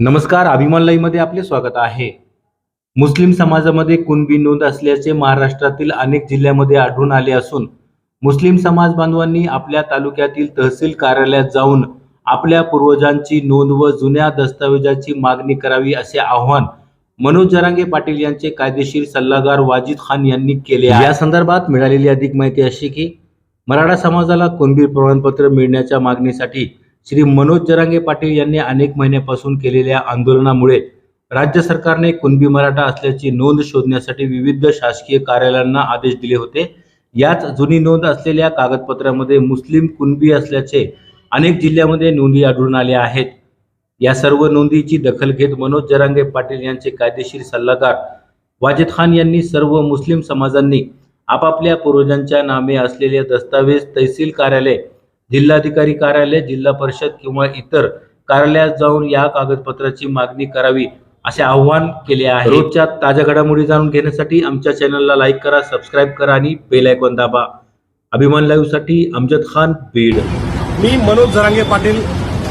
नमस्कार अभिमानमध्ये आपले स्वागत आहे. मुस्लिम समाजामध्ये कुणबी नोंद असल्याचे महाराष्ट्रातील अनेक जिल्ह्यामध्ये आढळून आले असून मुस्लिम समाज बांधवांनी आपल्या तालुक्यातील तहसील कार्यालयात जाऊन आपल्या पूर्वजांची नोंद व जुन्या दस्तावेजाची मागणी करावी असे आवाहन मनोज जरांगे पाटील यांचे कायदेशीर सल्लागार वाजिद खान यांनी केले या संदर्भात मिळालेली अधिक माहिती अशी की मराठा समाजाला कुणबी प्रमाणपत्र मिळण्याच्या मागणीसाठी श्री मनोज जरांगे पाटील यांनी अनेक महिन्यापासून केलेल्या आंदोलनामुळे राज्य सरकारने कुणबी मराठा असल्याची नोंद शोधण्यासाठी विविध शासकीय कार्यालयांना आदेश दिले होते. याच जुनी नोंद असलेल्या कागदपत्रामध्ये मुस्लिम कुणबी असल्याचे अनेक जिल्ह्यामध्ये नोंदी आढळून आल्या आहेत. या सर्व नोंदीची दखल घेत मनोज जरांगे पाटील यांचे कायदेशीर सल्लागार वाजिद खान यांनी सर्व मुस्लिम समाजांनी आपापल्या पूर्वजांच्या नामे असलेले दस्तावेज तहसील कार्यालय जिल्हाधिकारी कार्यालय जिल्हा परिषद किंवा इतर कार्यालयात जाऊन या कागदपत्राची मागणी करावी असे आव्हान केले आहे. रोजच्या ताज्या घडामोडी जाणून घेण्यासाठी आमच्या चॅनलला लाईक करा सबस्क्राईब करा आणि बेल आयकॉन दाबा. अभिमान लाईव्हसाठी अमजद खान बीड. मी मनोज जरांगे पाटील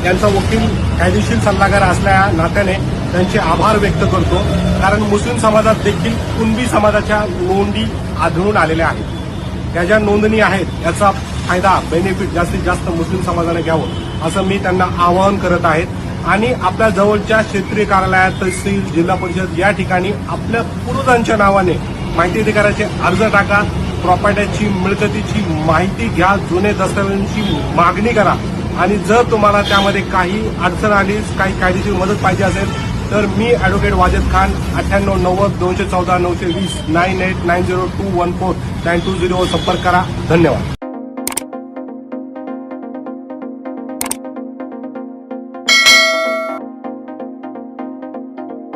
यांचा वकील कायदेशीर सल्लागार असल्या नात्याने त्यांचे आभार व्यक्त करतो. कारण मुस्लिम समाजात देखील कुणबी समाजाच्या नोंदी आढळून आलेल्या आहेत. त्या ज्या नोंदणी आहेत याचा फायदा बेनिफिट जास्तीत जास्त मुस्लिम समाजाने घ्यावं असं मी त्यांना आवाहन करत आहेत. आणि आपल्या जवळच्या क्षेत्रीय कार्यालयात तहसील जिल्हा परिषद या ठिकाणी आपल्या पूर्वजांच्या नावाने माहिती अधिकाराचे अर्ज टाका प्रॉपर्टीची मिळकतीची माहिती घ्या जुने दस्तावेजांची मागणी करा. आणि जर तुम्हाला त्यामध्ये काही अडचण आली काही कायदेशीर मदत पाहिजे असेल तर मी ॲडव्होकेट वाजद खान अठ्ठ्याण्णव नव्वद दोनशे चौदा नऊशे वीस nine eight nine zero two one four nine two झिरोवर संपर्क करा. धन्यवाद.